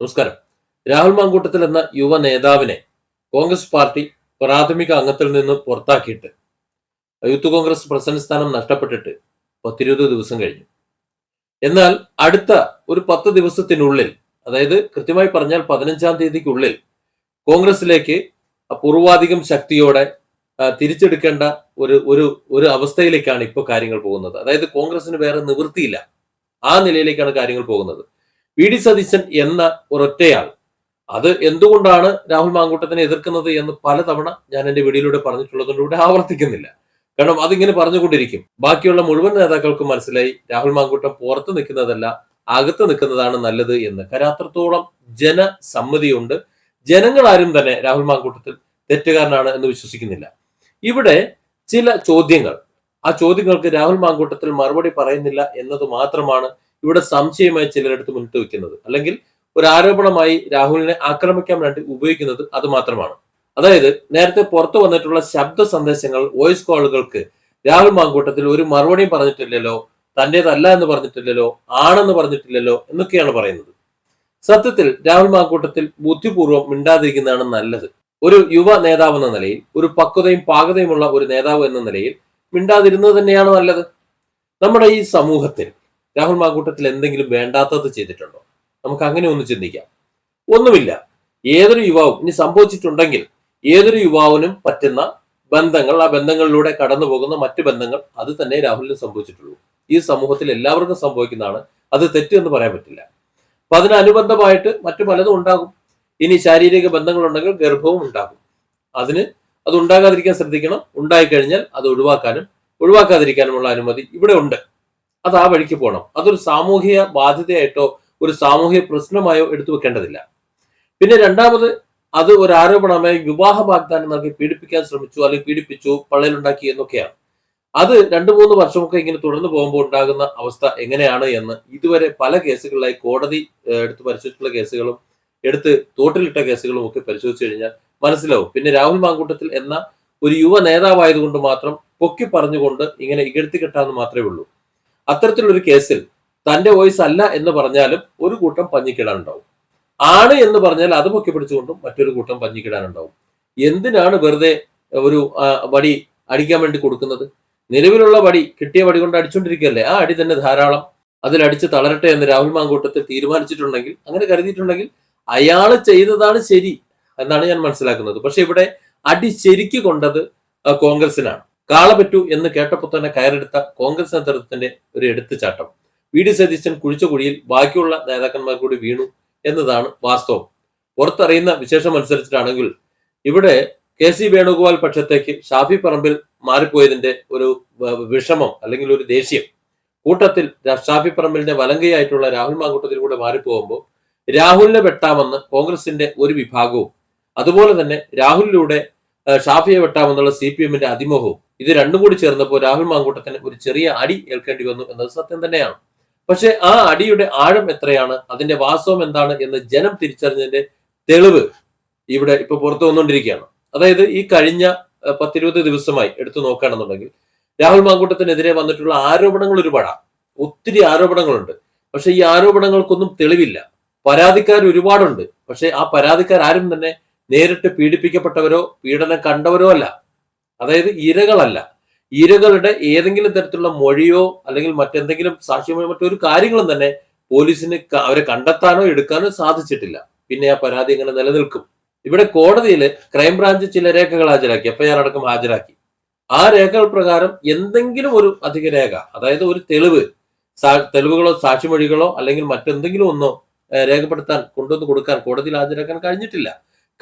നമസ്കാരം. രാഹുൽ മാങ്കൂട്ടത്തിൽ എന്ന യുവ നേതാവിനെ കോൺഗ്രസ് പാർട്ടി പ്രാഥമിക അംഗത്തിൽ നിന്ന് പുറത്താക്കിയിട്ട് യൂത്ത് കോൺഗ്രസ് പ്രസിഡന്റ് സ്ഥാനം നഷ്ടപ്പെട്ടിട്ട് പത്തിരുപത് ദിവസം കഴിഞ്ഞു. എന്നാൽ അടുത്ത ഒരു പത്ത് ദിവസത്തിനുള്ളിൽ അതായത് കൃത്യമായി പറഞ്ഞാൽ പതിനഞ്ചാം തീയതിക്കുള്ളിൽ കോൺഗ്രസിലേക്ക് പൂർവാധികം ശക്തിയോടെ തിരിച്ചെടുക്കേണ്ട ഒരു ഒരു ഒരു അവസ്ഥയിലേക്കാണ് ഇപ്പോൾ കാര്യങ്ങൾ പോകുന്നത്. അതായത് കോൺഗ്രസിന് വേറെ നിവൃത്തിയില്ല. ആ നിലയിലേക്കാണ് കാര്യങ്ങൾ പോകുന്നത്. വി ഡി സതീശൻ എന്ന ഒരൊറ്റയാൾ. അത് എന്തുകൊണ്ടാണ് രാഹുൽ മാങ്കൂട്ടത്തിനെ എതിർക്കുന്നത് എന്ന് പലതവണ ഞാൻ എന്റെ വീഡിയോയിലൂടെ പറഞ്ഞിട്ടുള്ളതുകൊണ്ട് ഇവിടെ ആവർത്തിക്കുന്നില്ല. കാരണം അതിങ്ങനെ പറഞ്ഞുകൊണ്ടിരിക്കും. ബാക്കിയുള്ള മുഴുവൻ നേതാക്കൾക്കും മനസ്സിലായി രാഹുൽ മാങ്കൂട്ടം പുറത്ത് നിൽക്കുന്നതല്ല അകത്ത് നിൽക്കുന്നതാണ് നല്ലത് എന്ന്. കാരണം അത്രത്തോളം ജനസമ്മതിയുണ്ട്. ജനങ്ങൾ ആരും തന്നെ രാഹുൽ മാങ്കൂട്ടത്തിൽ തെറ്റുകാരനാണ് എന്ന് വിശ്വസിക്കുന്നില്ല. ഇവിടെ ചില ചോദ്യങ്ങൾ. ആ ചോദ്യങ്ങൾക്ക് രാഹുൽ മാങ്കൂട്ടത്തിൽ മറുപടി പറയുന്നില്ല എന്നത് മാത്രമാണ് ഇവിടെ സംശയമായി ചിലരെടുത്ത് മുന്നിട്ട് വെക്കുന്നത്. അല്ലെങ്കിൽ ഒരു ആരോപണമായി രാഹുലിനെ ആക്രമിക്കാൻ വേണ്ടി ഉപയോഗിക്കുന്നത് അത് മാത്രമാണ്. അതായത് നേരത്തെ പുറത്തു വന്നിട്ടുള്ള ശബ്ദ സന്ദേശങ്ങൾ വോയിസ് കോളുകൾക്ക് രാഹുൽ മാങ്കൂട്ടത്തിൽ ഒരു മറുപടിയും പറഞ്ഞിട്ടില്ലല്ലോ തന്റേതല്ല എന്ന് പറഞ്ഞിട്ടില്ലല്ലോ ആണെന്ന് പറഞ്ഞിട്ടില്ലല്ലോ എന്നൊക്കെയാണ് പറയുന്നത്. സത്യത്തിൽ രാഹുൽ മാങ്കൂട്ടത്തിൽ ബുദ്ധിപൂർവം മിണ്ടാതിരിക്കുന്നതാണ് നല്ലത്. ഒരു യുവ നേതാവ് എന്ന നിലയിൽ ഒരു പക്വതയും പാകതയുമുള്ള ഒരു നേതാവ് എന്ന നിലയിൽ മിണ്ടാതിരുന്നത് തന്നെയാണ് നല്ലത്. നമ്മുടെ ഈ സമൂഹത്തിൽ രാഹുൽ മാങ്കൂട്ടത്തിൽ എന്തെങ്കിലും വേണ്ടാത്തത് ചെയ്തിട്ടുണ്ടോ? നമുക്ക് അങ്ങനെ ഒന്ന് ചിന്തിക്കാം. ഒന്നുമില്ല. ഏതൊരു യുവാവും ഇനി സംഭവിച്ചിട്ടുണ്ടെങ്കിൽ ഏതൊരു യുവാവിനും പറ്റുന്ന ബന്ധങ്ങൾ ആ ബന്ധങ്ങളിലൂടെ കടന്നു പോകുന്ന മറ്റു ബന്ധങ്ങൾ അത് തന്നെ രാഹുലിന് സംഭവിച്ചിട്ടുള്ളൂ. ഈ സമൂഹത്തിൽ എല്ലാവർക്കും സംഭവിക്കുന്നതാണ്. അത് തെറ്റ് എന്ന് പറയാൻ പറ്റില്ല. അപ്പൊ അതിനനുബന്ധമായിട്ട് മറ്റു പലതും ഉണ്ടാകും. ഇനി ശാരീരിക ബന്ധങ്ങളുണ്ടെങ്കിൽ ഗർഭവും ഉണ്ടാകും. അതിന് അത് ഉണ്ടാകാതിരിക്കാൻ ശ്രദ്ധിക്കണം. ഉണ്ടായിക്കഴിഞ്ഞാൽ അത് ഒഴിവാക്കാനും ഒഴിവാക്കാതിരിക്കാനുമുള്ള അനുമതി ഇവിടെ ഉണ്ട്. അത് ആ വഴിക്ക് പോകണം അതൊരു സാമൂഹിക ബാധ്യതയായിട്ടോ ഒരു സാമൂഹിക പ്രശ്നമായോ എടുത്തു വെക്കേണ്ടതില്ല. പിന്നെ രണ്ടാമത് അത് ഒരു ആരോപണമായി വിവാഹ വാഗ്ദാനം നൽകി പീഡിപ്പിക്കാൻ ശ്രമിച്ചു അല്ലെങ്കിൽ പീഡിപ്പിച്ചു പള്ളയിലുണ്ടാക്കി എന്നൊക്കെയാണ്. അത് രണ്ടു മൂന്ന് വർഷമൊക്കെ ഇങ്ങനെ തുടർന്ന് പോകുമ്പോൾ ഉണ്ടാകുന്ന അവസ്ഥ എങ്ങനെയാണ് എന്ന് ഇതുവരെ പല കേസുകളിലായി കോടതി എടുത്ത് പരിശോധിച്ചിട്ടുള്ള കേസുകളും എടുത്ത് തോട്ടിലിട്ട കേസുകളും ഒക്കെ പരിശോധിച്ചു കഴിഞ്ഞാൽ മനസ്സിലാവും. പിന്നെ രാഹുൽ മാങ്കൂട്ടത്തിൽ എന്ന ഒരു യുവ നേതാവായതുകൊണ്ട് മാത്രം പൊക്കി പറഞ്ഞുകൊണ്ട് ഇങ്ങനെ ഇകഴ്ത്തി കെട്ടാന്ന് മാത്രമേ ഉള്ളൂ. അത്തരത്തിലൊരു കേസിൽ തന്റെ വോയിസ് അല്ല എന്ന് പറഞ്ഞാലും ഒരു കൂട്ടം പഞ്ഞിക്കിടാനുണ്ടാവും. ആണ് എന്ന് പറഞ്ഞാൽ അത് പൊക്കി പിടിച്ചുകൊണ്ടും മറ്റൊരു കൂട്ടം പഞ്ഞിക്കിടാനുണ്ടാവും. എന്തിനാണ് വെറുതെ ഒരു വടി അടിക്കാൻ വേണ്ടി കൊടുക്കുന്നത്? നിലവിലുള്ള വടി കിട്ടിയ വടി കൊണ്ട് അടിച്ചുകൊണ്ടിരിക്കുകയല്ലേ ആ അടി തന്നെ ധാരാളം. അതിലടിച്ച് തളരട്ടെ എന്ന് രാഹുൽ മാങ്കൂട്ടത്തിൽ തീരുമാനിച്ചിട്ടുണ്ടെങ്കിൽ അങ്ങനെ കരുതിയിട്ടുണ്ടെങ്കിൽ അയാൾ ചെയ്തതാണ് ശരി എന്നാണ് ഞാൻ മനസ്സിലാക്കുന്നത്. പക്ഷെ ഇവിടെ അടി ശരിക്ക് കൊണ്ടത് കോൺഗ്രസിനാണ് കാള പറ്റൂ എന്ന് കേട്ടപ്പോൾ തന്നെ കയറെടുത്ത കോൺഗ്രസ് നേതൃത്വത്തിന്റെ ഒരു എടുത്തുചാട്ടം. വി. ഡി. സതീശൻ കുഴിച്ച കുഴിയിൽ ബാക്കിയുള്ള നേതാക്കന്മാർ കൂടി വീണു എന്നതാണ് വാസ്തവം. പുറത്തറിയുന്ന വിശേഷം അനുസരിച്ചിട്ടാണെങ്കിൽ ഇവിടെ കെ. സി. വേണുഗോപാൽ പക്ഷത്തേക്ക് ഷാഫി പറമ്പിൽ മാറിപ്പോയതിന്റെ ഒരു വിഷമം അല്ലെങ്കിൽ ഒരു ദേഷ്യം. കൂട്ടത്തിൽ ഷാഫി പറമ്പിലിന്റെ വലങ്കയായിട്ടുള്ള രാഹുൽ മാങ്കൂട്ടത്തിൽ കൂടെ മാറിപ്പോകുമ്പോൾ രാഹുലിനെ വെട്ടാമെന്ന് കോൺഗ്രസിന്റെ ഒരു വിഭാഗവും. അതുപോലെ തന്നെ രാഹുലിലൂടെ ഷാഫിയെ വെട്ടാമെന്നുള്ള സി പി എമ്മിന്റെ അതിമോഹവും. ഇത് രണ്ടും കൂടി ചേർന്നപ്പോൾ രാഹുൽ മാങ്കൂട്ടത്തിന് ഒരു ചെറിയ അടി ഏൽക്കേണ്ടി വന്നു എന്നത് സത്യം തന്നെയാണ്. പക്ഷെ ആ അടിയുടെ ആഴം എത്രയാണ്? അതിന്റെ വാസ്തവം എന്താണ്? എന്ന് ജനം തിരിച്ചറിഞ്ഞതിന്റെ തെളിവ് ഇവിടെ ഇപ്പൊ പുറത്തു വന്നുകൊണ്ടിരിക്കുകയാണ്. അതായത് ഈ കഴിഞ്ഞ പത്തിരുപത് ദിവസമായി എടുത്തു നോക്കുകയാണെന്നുണ്ടെങ്കിൽ രാഹുൽ മാങ്കൂട്ടത്തിനെതിരെ വന്നിട്ടുള്ള ആരോപണങ്ങൾ ഒരുപാടാണ് ഒത്തിരി ആരോപണങ്ങളുണ്ട്. പക്ഷെ ഈ ആരോപണങ്ങൾക്കൊന്നും തെളിവില്ല. പരാതിക്കാർ ഒരുപാടുണ്ട്. പക്ഷെ ആ പരാതിക്കാർ ആരും തന്നെ നേരിട്ട് പീഡിപ്പിക്കപ്പെട്ടവരോ പീഡനം കണ്ടവരോ അല്ല. അതായത് ഇരകളല്ല. ഇരകളുടെ ഏതെങ്കിലും തരത്തിലുള്ള മൊഴിയോ അല്ലെങ്കിൽ മറ്റെന്തെങ്കിലും സാക്ഷ്യമോ മറ്റൊരു കാര്യങ്ങളും തന്നെ പോലീസിന് അവരെ കണ്ടെത്താനോ എടുക്കാനോ സാധിച്ചിട്ടില്ല. പിന്നെ ആ പരാതി ഇങ്ങനെ നിലനിൽക്കും. ഇവിടെ കോടതിയിൽ ക്രൈംബ്രാഞ്ച് ചില രേഖകൾ ഹാജരാക്കി എഫ്ഐആർ അടക്കം ഹാജരാക്കി. ആ രേഖകൾ പ്രകാരം എന്തെങ്കിലും ഒരു അധിക രേഖ അതായത് ഒരു തെളിവ് തെളിവുകളോ സാക്ഷിമൊഴികളോ അല്ലെങ്കിൽ മറ്റെന്തെങ്കിലും ഒന്നോ രേഖപ്പെടുത്താൻ കൊണ്ടുവന്ന് കൊടുക്കാൻ കോടതിയിൽ ഹാജരാക്കാൻ കഴിഞ്ഞിട്ടില്ല.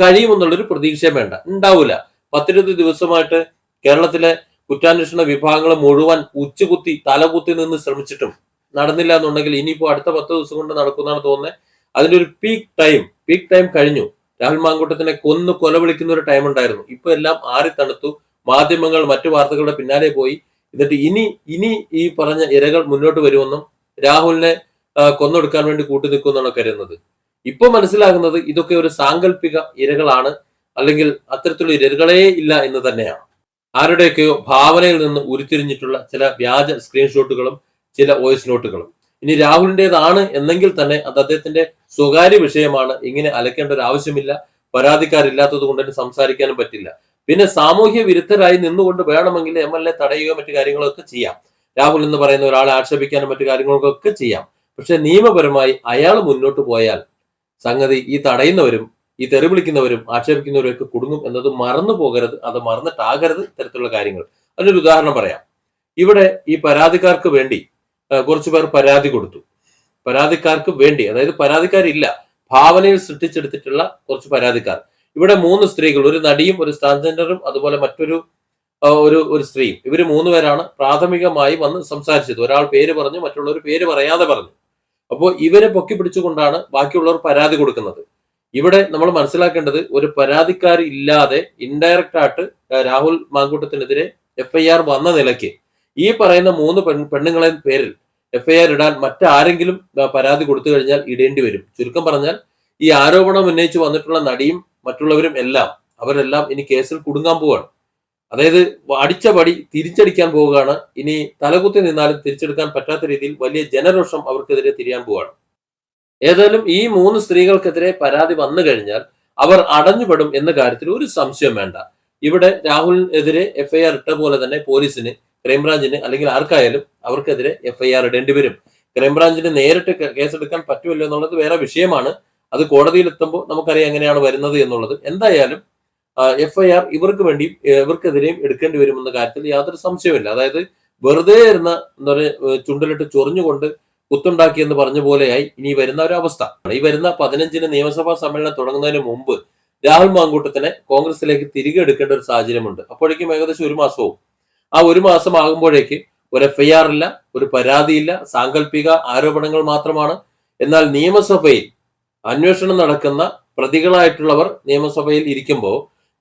കഴിയുമെന്നുള്ളൊരു പ്രതീക്ഷയും വേണ്ട ഉണ്ടാവില്ല പത്തിരുപത് ദിവസമായിട്ട് കേരളത്തിലെ കുറ്റാന്വേഷണ വിഭാഗങ്ങൾ മുഴുവൻ ഉച്ചുകുത്തി തലകുത്തി നിന്ന് ശ്രമിച്ചിട്ടും നടന്നില്ല എന്നുണ്ടെങ്കിൽ ഇനിയിപ്പോ അടുത്ത പത്ത് ദിവസം കൊണ്ട് നടക്കുന്നതാണ് തോന്നുന്നത് അതിന്റെ ഒരു പീക്ക് ടൈം പീക്ക് ടൈം കഴിഞ്ഞു. രാഹുൽ മാങ്കൂട്ടത്തിനെ കൊന്നു കൊല വിളിക്കുന്ന ഒരു ടൈം ഉണ്ടായിരുന്നു. ഇപ്പൊ എല്ലാം ആറി തണുത്തു. മാധ്യമങ്ങൾ മറ്റു വാർത്തകളുടെ പിന്നാലെ പോയി. എന്നിട്ട് ഇനി ഇനി ഈ പറഞ്ഞ ഇരകൾ മുന്നോട്ട് വരുമെന്നും രാഹുലിനെ കൊന്നൊടുക്കാൻ വേണ്ടി കൂട്ടുനിൽക്കുമെന്നാണ് കരുതുന്നത്. ഇപ്പൊ മനസ്സിലാകുന്നത് ഇതൊക്കെ ഒരു സാങ്കല്പിക ഇരകളാണ്. അല്ലെങ്കിൽ അത്തരത്തിലുള്ള ഇരകളേ ഇല്ല എന്ന് തന്നെയാണ്. ആരുടെയൊക്കെയോ ഭാവനയിൽ നിന്ന് ഉരുത്തിരിഞ്ഞിട്ടുള്ള ചില വ്യാജ സ്ക്രീൻഷോട്ടുകളും ചില വോയിസ് നോട്ടുകളും ഇനി രാഹുലിന്റെതാണ് എന്നെങ്കിൽ തന്നെ അത് അദ്ദേഹത്തിന്റെ സ്വകാര്യ വിഷയമാണ്. ഇങ്ങനെ അലക്കേണ്ട ഒരു ആവശ്യമില്ല. പരാതിക്കാരില്ലാത്തത് കൊണ്ട് തന്നെ സംസാരിക്കാനും പറ്റില്ല. പിന്നെ സാമൂഹ്യ വിരുദ്ധരായി നിന്നുകൊണ്ട് വേണമെങ്കിൽ എം എൽ എ തടയുകയോ മറ്റു കാര്യങ്ങളൊക്കെ ചെയ്യാം. രാഹുൽ എന്ന് പറയുന്ന ഒരാളെ ആക്ഷേപിക്കാനും മറ്റു കാര്യങ്ങൾക്കൊക്കെ ചെയ്യാം. പക്ഷെ നിയമപരമായി അയാൾ മുന്നോട്ട് പോയാൽ സംഗതി ഈ തടയുന്നവരും ഈ തെറി വിളിക്കുന്നവരും ആക്ഷേപിക്കുന്നവരും ഒക്കെ കുടുങ്ങും എന്നത് മറന്നു പോകരുത് അത് മറന്നിട്ടാകരുത് ഇത്തരത്തിലുള്ള കാര്യങ്ങൾ. അതിനൊരു ഉദാഹരണം പറയാം. ഇവിടെ ഈ പരാതിക്കാർക്ക് വേണ്ടി കുറച്ചു പേർ പരാതി കൊടുത്തു. പരാതിക്കാർക്ക് വേണ്ടി അതായത് പരാതിക്കാരില്ല ഭാവനയിൽ സൃഷ്ടിച്ചെടുത്തിട്ടുള്ള കുറച്ച് പരാതിക്കാർ. ഇവിടെ മൂന്ന് സ്ത്രീകൾ ഒരു നടിയും ഒരു ട്രാൻസ്ജെൻഡറും അതുപോലെ മറ്റൊരു ഒരു ഒരു സ്ത്രീയും. ഇവർ മൂന്ന് പേരാണ് പ്രാഥമികമായി വന്ന് സംസാരിച്ചത്. ഒരാൾ പേര് പറഞ്ഞു മറ്റുള്ളവർ പേര് പറയാതെ പറഞ്ഞു. അപ്പോൾ ഇവരെ പൊക്കി പിടിച്ചുകൊണ്ടാണ് ബാക്കിയുള്ളവർ പരാതി കൊടുക്കുന്നത്. ഇവിടെ നമ്മൾ മനസ്സിലാക്കേണ്ടത് ഒരു പരാതിക്കാരി ഇല്ലാതെ ഇൻഡയറക്റ്റ് ആയിട്ട് രാഹുൽ മാങ്കൂട്ടത്തിനെതിരെ എഫ് ഐ ആർ വന്ന നിലയ്ക്ക് ഈ പറയുന്ന മൂന്ന് പെൺ പെണ്ണുങ്ങളെ പേരിൽ എഫ് ഐ ആർ ഇടാൻ മറ്റാരെങ്കിലും പരാതി കൊടുത്തു കഴിഞ്ഞാൽ ഇടേണ്ടി വരും. ചുരുക്കം പറഞ്ഞാൽ ഈ ആരോപണം ഉന്നയിച്ച് വന്നിട്ടുള്ള നടിയും മറ്റുള്ളവരും എല്ലാം അവരെല്ലാം ഇനി കേസിൽ കുടുങ്ങാൻ പോവുകയാണ് അതായത് അടിച്ച പടി തിരിച്ചടിക്കാൻ പോവുകയാണ്. ഇനി തലകുത്തി നിന്നാലും തിരിച്ചെടുക്കാൻ പറ്റാത്ത രീതിയിൽ വലിയ ജനരോഷം അവർക്കെതിരെ തിരിയാൻ പോവുകയാണ് ഏതായാലും ഈ മൂന്ന് സ്ത്രീകൾക്കെതിരെ പരാതി വന്നു കഴിഞ്ഞാൽ അവർ അടഞ്ഞുപെടും എന്ന കാര്യത്തിൽ ഒരു സംശയം വേണ്ട. ഇവിടെ രാഹുലിനെതിരെ എഫ്ഐആർ ഇട്ട പോലെ തന്നെ പോലീസിന് ക്രൈംബ്രാഞ്ചിന് അല്ലെങ്കിൽ ആർക്കായാലും അവർക്കെതിരെ എഫ്ഐആർ ഇടേണ്ടി വരും. ക്രൈംബ്രാഞ്ചിന് നേരിട്ട് കേസെടുക്കാൻ പറ്റുമല്ലോ എന്നുള്ളത് വേറെ വിഷയമാണ്. അത് കോടതിയിൽ എത്തുമ്പോൾ നമുക്കറിയാം എങ്ങനെയാണ് വരുന്നത് എന്നുള്ളത്. എന്തായാലും എഫ്ഐആർ ഇവർക്ക് വേണ്ടിയും ഇവർക്കെതിരെയും എടുക്കേണ്ടി വരുമെന്ന കാര്യത്തിൽ യാതൊരു സംശയമില്ല അതായത് വെറുതെ ഇരുന്ന എന്താ പറയുക ചുണ്ടിലിട്ട് ചൊറിഞ്ഞുകൊണ്ട് കുത്തുണ്ടാക്കി എന്ന് പറഞ്ഞ പോലെയായി ഇനി വരുന്ന ഒരു അവസ്ഥ ഈ വരുന്ന പതിനഞ്ചിന് നിയമസഭാ സമ്മേളനം തുടങ്ങുന്നതിന് മുമ്പ് രാഹുൽ മാങ്കൂട്ടത്തിനെ കോൺഗ്രസിലേക്ക് തിരികെ എടുക്കേണ്ട ഒരു സാഹചര്യമുണ്ട്. അപ്പോഴേക്കും ഏകദേശം ഒരു മാസവും. ആ ഒരു മാസം ആകുമ്പോഴേക്ക് ഒരു എഫ്ഐആർ ഇല്ല ഒരു പരാതിയില്ല സാങ്കല്പിക ആരോപണങ്ങൾ മാത്രമാണ്. എന്നാൽ നിയമസഭയിൽ അന്വേഷണം നടക്കുന്ന പ്രതികളായിട്ടുള്ളവർ നിയമസഭയിൽ ഇരിക്കുമ്പോൾ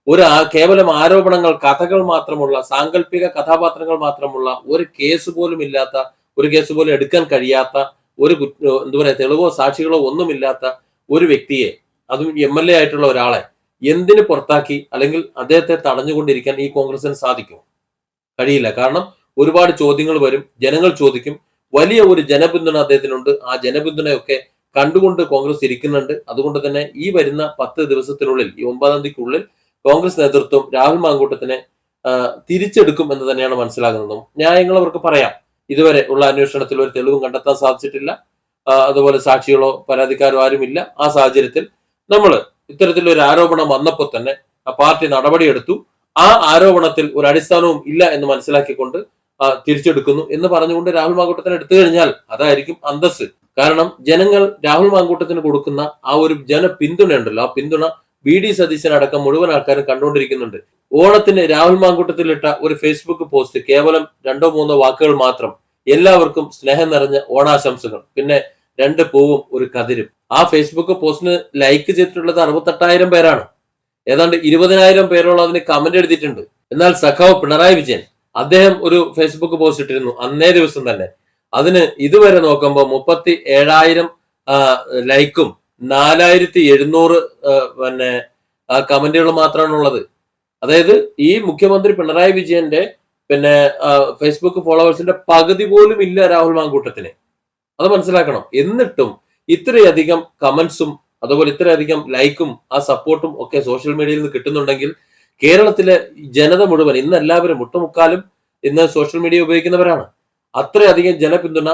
ഒരു കേവലം ആരോപണങ്ങൾ കഥകൾ മാത്രമുള്ള സാങ്കല്പിക കഥാപാത്രങ്ങൾ മാത്രമുള്ള ഒരു കേസ് പോലും ഇല്ലാത്ത ഒരു കേസ് പോലും എടുക്കാൻ കഴിയാത്ത ഒരു എന്താ പറയാ തെളിവോ സാക്ഷികളോ ഒന്നുമില്ലാത്ത ഒരു വ്യക്തിയെ അതും എം എൽ എ ആയിട്ടുള്ള ഒരാളെ എന്തിന് പുറത്താക്കി അല്ലെങ്കിൽ അദ്ദേഹത്തെ തടഞ്ഞുകൊണ്ടിരിക്കാൻ ഈ കോൺഗ്രസിന് സാധിക്കും കഴിയില്ല. കാരണം ഒരുപാട് ചോദ്യങ്ങൾ വരും ജനങ്ങൾ ചോദിക്കും. വലിയ ഒരു ജനപിന്തുണ അദ്ദേഹത്തിനുണ്ട്. ആ ജനപിന്തുണയൊക്കെ കണ്ടുകൊണ്ട് കോൺഗ്രസ് ഇരിക്കുന്നുണ്ട്. അതുകൊണ്ട് തന്നെ ഈ വരുന്ന പത്ത് ദിവസത്തിനുള്ളിൽ ഈ ഒമ്പതാം തീയതിക്കുള്ളിൽ കോൺഗ്രസ് നേതൃത്വം രാഹുൽ മാങ്കൂട്ടത്തിനെ തിരിച്ചെടുക്കും എന്ന് തന്നെയാണ് മനസ്സിലാകുന്നതും. ന്യായങ്ങൾ അവർക്ക് പറയാം. ഇതുവരെ ഉള്ള അന്വേഷണത്തിൽ ഒരു തെളിവും കണ്ടെത്താൻ സാധിച്ചിട്ടില്ല. അതുപോലെ സാക്ഷികളോ പരാതിക്കാരോ ആരുമില്ല. ആ സാഹചര്യത്തിൽ നമ്മൾ ഇത്തരത്തിലൊരു ആരോപണം വന്നപ്പോൾ തന്നെ പാർട്ടി നടപടിയെടുത്തു. ആ ആരോപണത്തിൽ ഒരു അടിസ്ഥാനവും ഇല്ല എന്ന് മനസ്സിലാക്കിക്കൊണ്ട് തിരിച്ചെടുക്കുന്നു എന്ന് പറഞ്ഞുകൊണ്ട് രാഹുൽ മാങ്കൂട്ടത്തിന് എടുത്തു കഴിഞ്ഞാൽ അതായിരിക്കും അന്തസ് കാരണം ജനങ്ങൾ രാഹുൽ മാങ്കൂട്ടത്തിന് കൊടുക്കുന്ന ആ ഒരു ജന പിന്തുണ ഉണ്ടല്ലോ ആ പിന്തുണ ബി ഡി സതീശനടക്കം മുഴുവൻ ആൾക്കാരും കണ്ടുകൊണ്ടിരിക്കുന്നുണ്ട്. ഓണത്തിന് രാഹുൽ മാങ്കൂട്ടത്തിലിട്ട ഒരു ഫേസ്ബുക്ക് പോസ്റ്റ് കേവലം രണ്ടോ മൂന്നോ വാക്കുകൾ മാത്രം എല്ലാവർക്കും സ്നേഹം നിറഞ്ഞ ഓണാശംസകൾ. പിന്നെ രണ്ട് പൂവും ഒരു കതിരും. ആ ഫേസ്ബുക്ക് പോസ്റ്റിന് ലൈക്ക് ചെയ്തിട്ടുള്ളത് അറുപത്തെട്ടായിരം പേരാണ്. ഏതാണ്ട് ഇരുപതിനായിരം പേരോളം അതിന് കമന്റ് എഴുതിയിട്ടുണ്ട്. എന്നാൽ സഖാവ് പിണറായി വിജയൻ അദ്ദേഹം ഒരു ഫേസ്ബുക്ക് പോസ്റ്റ് ഇട്ടിരുന്നു അന്നേ ദിവസം തന്നെ. അതിന് ഇതുവരെ നോക്കുമ്പോൾ മുപ്പത്തി ഏഴായിരം ലൈക്കും നാലായിരത്തി എഴുന്നൂറ് പിന്നെ കമന്റുകൾ മാത്രമാണ് ഉള്ളത്. അതായത് ഈ മുഖ്യമന്ത്രി പിണറായി വിജയന്റെ പിന്നെ ഫേസ്ബുക്ക് ഫോളോവേഴ്സിന്റെ പകുതി പോലും ഇല്ല രാഹുൽ മാങ്കൂട്ടത്തിന്. അത് മനസ്സിലാക്കണം. എന്നിട്ടും ഇത്രയധികം കമന്റ്സും അതുപോലെ ഇത്രയധികം ലൈക്കും ആ സപ്പോർട്ടും ഒക്കെ സോഷ്യൽ മീഡിയയിൽ നിന്ന് കിട്ടുന്നുണ്ടെങ്കിൽ കേരളത്തിലെ ജനത മുഴുവൻ ഇന്ന് എല്ലാവരും മുട്ടുമുക്കാലും ഇന്ന് സോഷ്യൽ മീഡിയ ഉപയോഗിക്കുന്നവരാണ്. അത്രയധികം ജനപിന്തുണ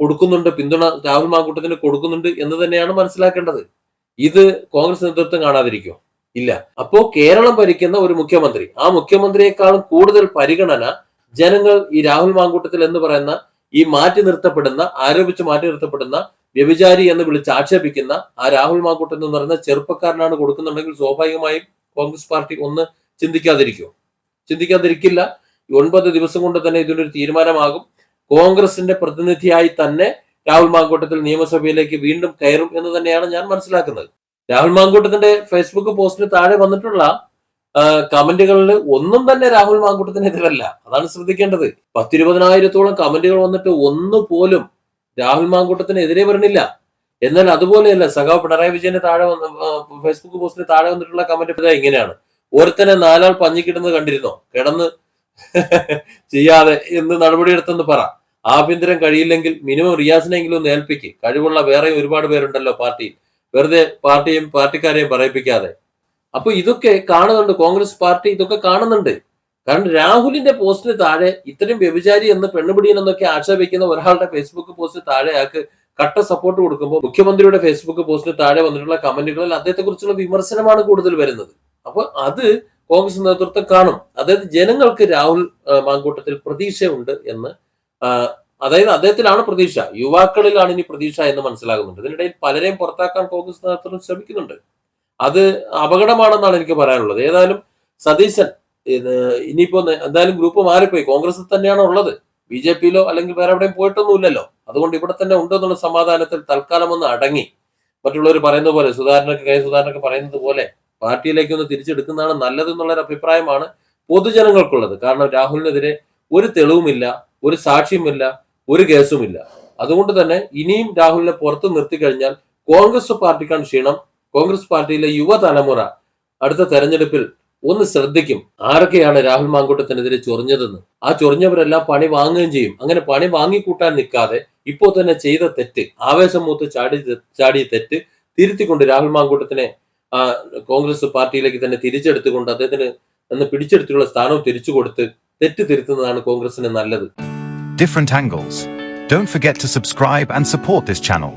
കൊടുക്കുന്നുണ്ട്. പിന്തുണ രാഹുൽ മാങ്കൂട്ടത്തിന് കൊടുക്കുന്നുണ്ട് എന്ന് തന്നെയാണ് മനസ്സിലാക്കേണ്ടത്. ഇത് കോൺഗ്രസ് നേതൃത്വം കാണാതിരിക്കോ ഇല്ല. അപ്പോ കേരളം ഭരിക്കുന്ന ഒരു മുഖ്യമന്ത്രി ആ മുഖ്യമന്ത്രിയെക്കാളും കൂടുതൽ പരിഗണന ജനങ്ങൾ ഈ രാഹുൽ മാങ്കൂട്ടത്തിൽ എന്ന് പറയുന്ന ഈ മാറ്റി നിർത്തപ്പെടുന്ന ആരോപിച്ച് മാറ്റി നിർത്തപ്പെടുന്ന വ്യഭിചാരി എന്ന് വിളിച്ച് ആക്ഷേപിക്കുന്ന ആ രാഹുൽ മാങ്കൂട്ടൻ എന്ന് പറയുന്ന ചെറുപ്പക്കാരനാണ് കൊടുക്കുന്നുണ്ടെങ്കിൽ സ്വാഭാവികമായും കോൺഗ്രസ് പാർട്ടി ഒന്ന് ചിന്തിക്കാതിരിക്കും ചിന്തിക്കാതിരിക്കില്ല. ഒൻപത് ദിവസം കൊണ്ട് തന്നെ ഇതിനൊരു തീരുമാനമാകും. കോൺഗ്രസിന്റെ പ്രതിനിധിയായി തന്നെ രാഹുൽ മാങ്കൂട്ടത്തിൽ നിയമസഭയിലേക്ക് വീണ്ടും കയറും എന്ന് തന്നെയാണ് ഞാൻ മനസ്സിലാക്കുന്നത്. രാഹുൽ മാങ്കൂട്ടത്തിന്റെ ഫേസ്ബുക്ക് പോസ്റ്റിന് താഴെ വന്നിട്ടുള്ള കമന്റുകളിൽ ഒന്നും തന്നെ രാഹുൽ മാങ്കൂട്ടത്തിനെതിരല്ല. അതാണ് ശ്രദ്ധിക്കേണ്ടത്. പത്തിരുപതിനായിരത്തോളം കമന്റുകൾ വന്നിട്ട് ഒന്നു പോലും രാഹുൽ മാങ്കൂട്ടത്തിനെതിരെ വരണില്ല. എന്നാൽ അതുപോലെയല്ല സഖാവ് പിണറായി വിജയന്റെ താഴെ വന്ന ഫേസ്ബുക്ക് പോസ്റ്റിന് താഴെ വന്നിട്ടുള്ള കമന്റ് ഇങ്ങനെയാണ്. ഒരുത്തനെ നാലാൾ പഞ്ഞിക്കിടുന്നത് കണ്ടിരുന്നോ? കിടന്ന് ചെയ്യാതെ എന്ത് നടപടിയെടുത്തെന്ന് പറ. ആഭ്യന്തരം കഴിയില്ലെങ്കിൽ മിനിമം റിയാസിനെങ്കിലും ഒന്ന് ഏൽപ്പിക്ക്. കഴിവുള്ള വേറെ ഒരുപാട് പേരുണ്ടല്ലോ പാർട്ടിയിൽ. വെറുതെ പാർട്ടിയും പാർട്ടിക്കാരെയും പറയിപ്പിക്കാതെ. അപ്പൊ ഇതൊക്കെ കാണുന്നുണ്ട്. കോൺഗ്രസ് പാർട്ടി ഇതൊക്കെ കാണുന്നുണ്ട്. കാരണം രാഹുലിന്റെ പോസ്റ്റിന് താഴെ ഇത്രയും വ്യഭിചാരി എന്ന് പെണ്ണുപിടിയൻ എന്നൊക്കെ ആക്ഷേപിക്കുന്ന ഒരാളുടെ ഫേസ്ബുക്ക് പോസ്റ്റിന് താഴെ അയാൾക്ക് കട്ട സപ്പോർട്ട് കൊടുക്കുമ്പോൾ മുഖ്യമന്ത്രിയുടെ ഫേസ്ബുക്ക് പോസ്റ്റിന് താഴെ വന്നിട്ടുള്ള കമന്റുകളിൽ അദ്ദേഹത്തെ കുറിച്ചുള്ള വിമർശനമാണ് കൂടുതൽ വരുന്നത്. അപ്പൊ അത് കോൺഗ്രസ് നേതൃത്വം കാണും. അതായത് ജനങ്ങൾക്ക് രാഹുൽ മാങ്കൂട്ടത്തിൽ പ്രതീക്ഷയുണ്ട് എന്ന് അതായത് അദ്ദേഹത്തിലാണ് പ്രതീക്ഷ. യുവാക്കളിലാണ് ഇനി പ്രതീക്ഷ എന്ന് മനസ്സിലാകുന്നുണ്ട്. ഇതിനിടയിൽ പലരെയും പുറത്താക്കാൻ കോൺഗ്രസ് നേതൃത്വം ശ്രമിക്കുന്നുണ്ട്. അത് അപകടമാണെന്നാണ് എനിക്ക് പറയാനുള്ളത്. ഏതായാലും സതീശൻ ഇനിയിപ്പോ എന്തായാലും ഗ്രൂപ്പ് മാറിപ്പോയി. കോൺഗ്രസ് തന്നെയാണ് ഉള്ളത്. ബി ജെ പിയിലോ അല്ലെങ്കിൽ വേറെ എവിടെയും പോയിട്ടൊന്നുമില്ലല്ലോ. അതുകൊണ്ട് ഇവിടെ തന്നെ ഉണ്ടെന്നുള്ള സമാധാനത്തിൽ തൽക്കാലം ഒന്ന് അടങ്ങി. മറ്റുള്ളവർ പറയുന്ന പോലെ സുധാരണക്ക് കെ സുധാരണക്ക് പറയുന്നത് പോലെ പാർട്ടിയിലേക്ക് ഒന്ന് തിരിച്ചെടുക്കുന്നതാണ് നല്ലത് എന്നുള്ളൊരു അഭിപ്രായമാണ് പൊതുജനങ്ങൾക്കുള്ളത്. കാരണം രാഹുലിനെതിരെ ഒരു തെളിവുമില്ല ഒരു സാക്ഷ്യമില്ല ഒരു കേസുമില്ല. അതുകൊണ്ട് തന്നെ ഇനിയും രാഹുലിനെ പുറത്ത് നിർത്തി കഴിഞ്ഞാൽ കോൺഗ്രസ് പാർട്ടിക്കാണ് ക്ഷീണം. കോൺഗ്രസ് പാർട്ടിയിലെ യുവതലമുറ അടുത്ത തെരഞ്ഞെടുപ്പിൽ ഒന്ന് ശ്രദ്ധിക്കും. ആരൊക്കെയാണ് രാഹുൽ മാങ്കൂട്ടത്തിനെതിരെ ചൊറിഞ്ഞതെന്ന്. ആ ചൊറിഞ്ഞവരെല്ലാം പണി വാങ്ങുകയും ചെയ്യും. അങ്ങനെ പണി വാങ്ങിക്കൂട്ടാൻ നിൽക്കാതെ ഇപ്പോൾ തന്നെ ചെയ്ത തെറ്റ് ആവേശം മൂത്ത് ചാടി ചാടിയ തെറ്റ് തിരുത്തിക്കൊണ്ട് രാഹുൽ മാങ്കൂട്ടത്തിനെ ആ കോൺഗ്രസ് പാർട്ടിയിലേക്ക് തന്നെ തിരിച്ചെടുത്തുകൊണ്ട് അദ്ദേഹത്തിന് അന്ന് പിടിച്ചെടുത്തിട്ടുള്ള സ്ഥാനവും തിരിച്ചു കൊടുത്ത് തെറ്റ് തിരുത്തുന്നതാണ് കോൺഗ്രസിന് നല്ലത് different angles. Don't forget to subscribe and support this channel.